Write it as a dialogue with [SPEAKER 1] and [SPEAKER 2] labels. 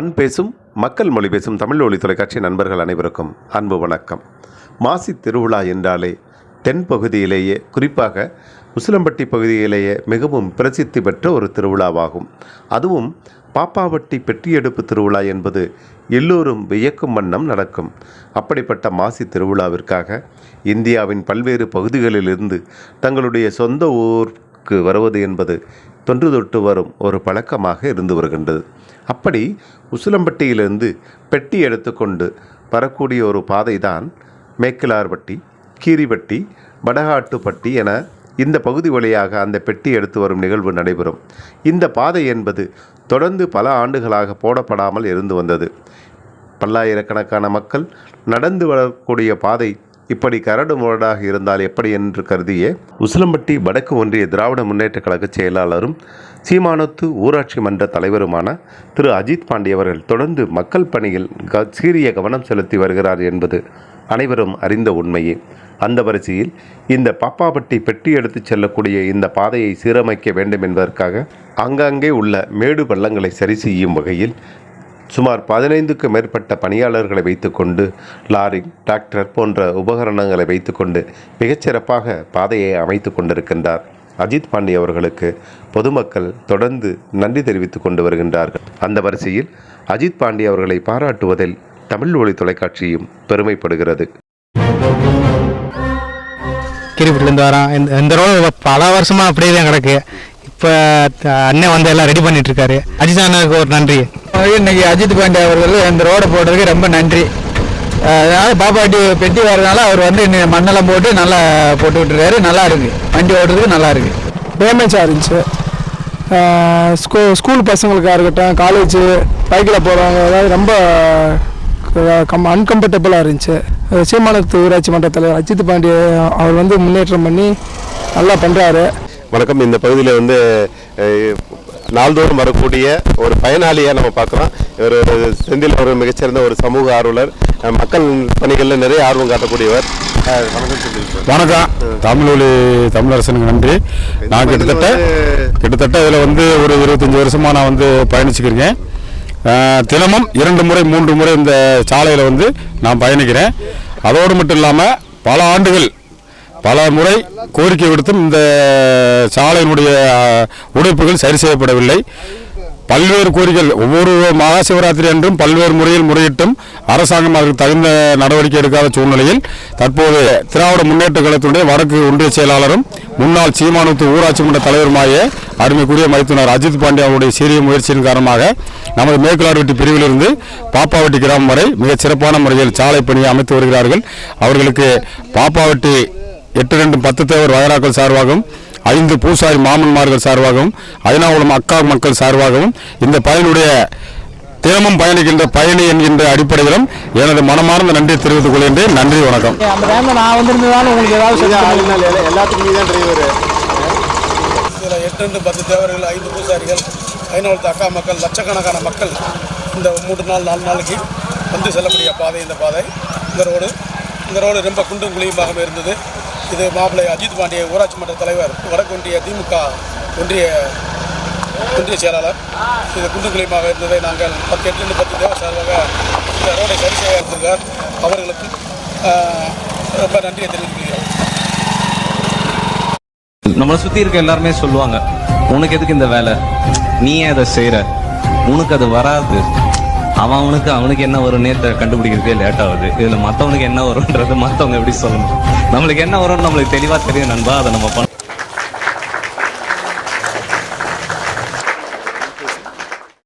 [SPEAKER 1] மண் பேசும் மக்கள் மொழி பேசும் தமிழ் ஒளி தொலைக்காட்சி நண்பர்கள் அனைவருக்கும் அன்பு வணக்கம். மாசி திருவிழா என்றாலே தென் பகுதியிலேயே குறிப்பாக உசிலம்பட்டி பகுதியிலேயே மிகவும் பிரசித்தி பெற்ற ஒரு திருவிழாவாகும். அதுவும் பாப்பாவட்டி பெட்டியெடுப்பு திருவிழா என்பது எல்லோரும் வியக்கும் வண்ணம் நடக்கும். அப்படிப்பட்ட மாசி திருவிழாவிற்காக இந்தியாவின் பல்வேறு பகுதிகளிலிருந்து தங்களுடைய சொந்த ஊருக்கு வருவது என்பது தொன்று தொட்டு வரும் ஒரு பழக்கமாக இருந்து வருகின்றது. அப்படி உசிலம்பட்டியிலிருந்து பெட்டி எடுத்துக்கொண்டு வரக்கூடிய ஒரு பாதை தான் மேக்கிலார்பட்டி கீரிப்பட்டி வடகாட்டுப்பட்டி என இந்த பகுதி வழியாக அந்த பெட்டி எடுத்து வரும் நிகழ்வு நடைபெறும். இந்த பாதை என்பது தொடர்ந்து பல ஆண்டுகளாக போடப்படாமல் இருந்து வந்தது. பல்லாயிரக்கணக்கான மக்கள் நடந்து வரக்கூடிய பாதை இப்படி கரடு முரடாக இருந்தால் எப்படி என்று கருதிய உசிலம்பட்டி வடக்கு ஒன்றிய திராவிட முன்னேற்றக் கழக செயலாளரும் சீமானத்து ஊராட்சி மன்ற தலைவருமான திரு அஜித் பாண்டி அவர்கள் தொடர்ந்து மக்கள் பணியில் க சீரிய கவனம் செலுத்தி வருகிறார் என்பது அனைவரும் அறிந்த உண்மையே. அந்த வரிசையில் இந்த பாப்பாப்பட்டி பெட்டி எடுத்துச் செல்லக்கூடிய இந்த பாதையை சீரமைக்க வேண்டும் என்பதற்காக ஆங்காங்கே உள்ள மேடு பள்ளங்களை சரி செய்யும் வகையில் சுமார் பதினைந்துக்கு மேற்பட்ட பணியாளர்களை வைத்துக்கொண்டு லாரி டிராக்டர் போன்ற உபகரணங்களை வைத்துக்கொண்டு மிகச்சிறப்பாக பாதையை அமைத்து கொண்டிருக்கின்றார். அஜித் பாண்டி அவர்களுக்கு பொதுமக்கள் தொடர்ந்து நன்றி தெரிவித்துக் கொண்டு வருகின்றார்கள். அந்த வரிசையில் அஜித் பாண்டி அவர்களை பாராட்டுவதில் தமிழ் ஒளி தொலைக்காட்சியும் பெருமைப்படுகிறது.
[SPEAKER 2] கீரிப்பட்டிலேருந்து வரோம் இந்த இந்த ரோடு? பல வருஷமா அப்படியே தான் கிடக்கு. இப்போ அண்ணன் வந்து எல்லாம் ரெடி பண்ணிட்டு இருக்காரு அஜித் அண்ணனுக்கு ஒரு நன்றி.
[SPEAKER 3] இன்னைக்கு அஜித் பாண்டே அவர்கள் இந்த ரோடை போடுறதுக்கு ரொம்ப நன்றி. அதனால பாப்பாட்டி பெட்டி வர்றதுனால அவர் வந்து இன்னைக்கு மண்ணெல்லாம் போட்டு நல்லா போட்டு விட்டுறாரு நல்லா இருக்கு. வண்டி ஓட்டுறதுக்கு நல்லா இருக்கு.
[SPEAKER 4] டேமேஜாக இருந்துச்சு. ஸ்கூ ஸ்கூல் பசங்களுக்காக இருக்கட்டும் காலேஜ் பைக்கில் போகிறவங்க அதாவது ரொம்ப கம் அன்கம்ஃபர்டபுளாக இருந்துச்சு. சீமானத்து ஊராட்சி மன்ற தலைவர் அஜித் பாண்டிய அவர் வந்து முன்னேற்றம் பண்ணி நல்லா பண்ணுறாரு
[SPEAKER 1] வணக்கம். இந்த பகுதியில் வந்து நாள்தோறும் வரக்கூடிய ஒரு பயனாளியாக நம்ம பார்க்குறோம். இவர் செந்தில் ஒரு மிகச்சிறந்த ஒரு சமூக ஆர்வலர். மக்கள் பணிகளில் நிறைய ஆர்வம் காட்டக்கூடியவர். வணக்கம்
[SPEAKER 5] தமிழொலி தமிழரசனுக்கு நன்றி. நான் கிட்டத்தட்ட கிட்டத்தட்ட இதில் வந்து ஒரு இருபத்தஞ்சி வருஷமாக நான் வந்து பயணிச்சுக்கிறேன் தினமும் இரண்டு முறை மூன்று முறை இந்த சாலையில் வந்து நான் பயணிக்கிறேன். அதோடு மட்டும் இல்லாமல் பல ஆண்டுகள் பல முறை கோரிக்கை விடுத்தும் இந்த சாலையினுடைய உடைப்புகள் சரி செய்யப்படவில்லை. பல்வேறு கோரிக்கைகள் ஒவ்வொரு மகா சிவராத்திரி அன்றும் பல்வேறு முறையில் முறையிட்டும் அரசாங்கம் அதற்கு தகுந்த நடவடிக்கை எடுக்காத சூழ்நிலையில் தற்போது திராவிட முன்னேற்ற கழகத்தினுடைய வடக்கு ஒன்றிய செயலாளரும் முன்னாள் சீமானத்து ஊராட்சி மன்ற தலைவருமாய அருமைக்குரிய மைத்துனர் அஜித் பாண்டிய அவருடைய சீரிய முயற்சியின் காரணமாக நமது மேற்குலார்வட்டி பிரிவிலிருந்து பாப்பாவட்டி கிராமம் வரை மிகச் சிறப்பான முறையில் சாலை பணியை அமைத்து வருகிறார்கள். அவர்களுக்கு பாப்பாவட்டி எட்டு ரெண்டு பத்து தேவர் வயராக்கள் சார்பாகவும் ஐந்து பூசாரி மாமன்மார்கள் சார்பாகவும் ஐநாகுளம் அக்கா மக்கள் சார்பாகவும் இந்த பயனுடைய தினமும் பயணிக்கின்ற பயணி என்கின்ற அடிப்படையிலும் எனது மனமார்ந்த நன்றி தெரிவித்துக் கொள்கின்றேன். நன்றி வணக்கம்.
[SPEAKER 4] நான் வந்திருந்ததால உங்களுக்கு ஏதாவது
[SPEAKER 1] எல்லாத்துக்கும் தான் டிரைவர்
[SPEAKER 6] எட்டு ரெண்டு பத்து தேவர்கள் ஐந்து பூசாரிகள் ஐநூறு அக்கா மக்கள் லட்சக்கணக்கான மக்கள் இந்த மூன்று நாள் நாலு நாளைக்கு வந்து செல்லக்கூடிய பாதை இந்த பாதை. இந்த ரோடு இந்த ரோடு ரொம்ப குண்டும் குழியுமாக இருந்தது. இது மாப்பிள்ளை அஜித் பாண்டிய ஊராட்சி மன்ற தலைவர் வடக்கொன்றிய திமுக ஒன்றிய ஒன்றிய செயலாளர். இது குண்டுக்குலியமாக இருந்ததை நாங்கள் பத்து எட்டு பத்து தேவை சார்பாக இந்த ரோடை சரி செய்ய இருந்திருக்கார் ரொம்ப நன்றியை தெரிவித்துக்கிறோம்
[SPEAKER 7] நம்மளை சுற்றி இருக்க எல்லாருமே சொல்லுவாங்க உனக்கு எதுக்கு இந்த வேலை? நீ அதை செய்கிற உனக்கு அது வராது. அவன் அவனுக்கு அவனுக்கு என்ன வரும்னே தெ- கண்டுபிடிக்கிறதுக்கே லேட் ஆகுது. இதுல மத்தவனுக்கு என்ன வரும்ன்றது மற்றவங்க எப்படி சொல்லணும்? நம்மளுக்கு என்ன வரும்னு நம்மளுக்கு தெளிவாக தெரியும் நண்பா. அதை நம்ம பண்ண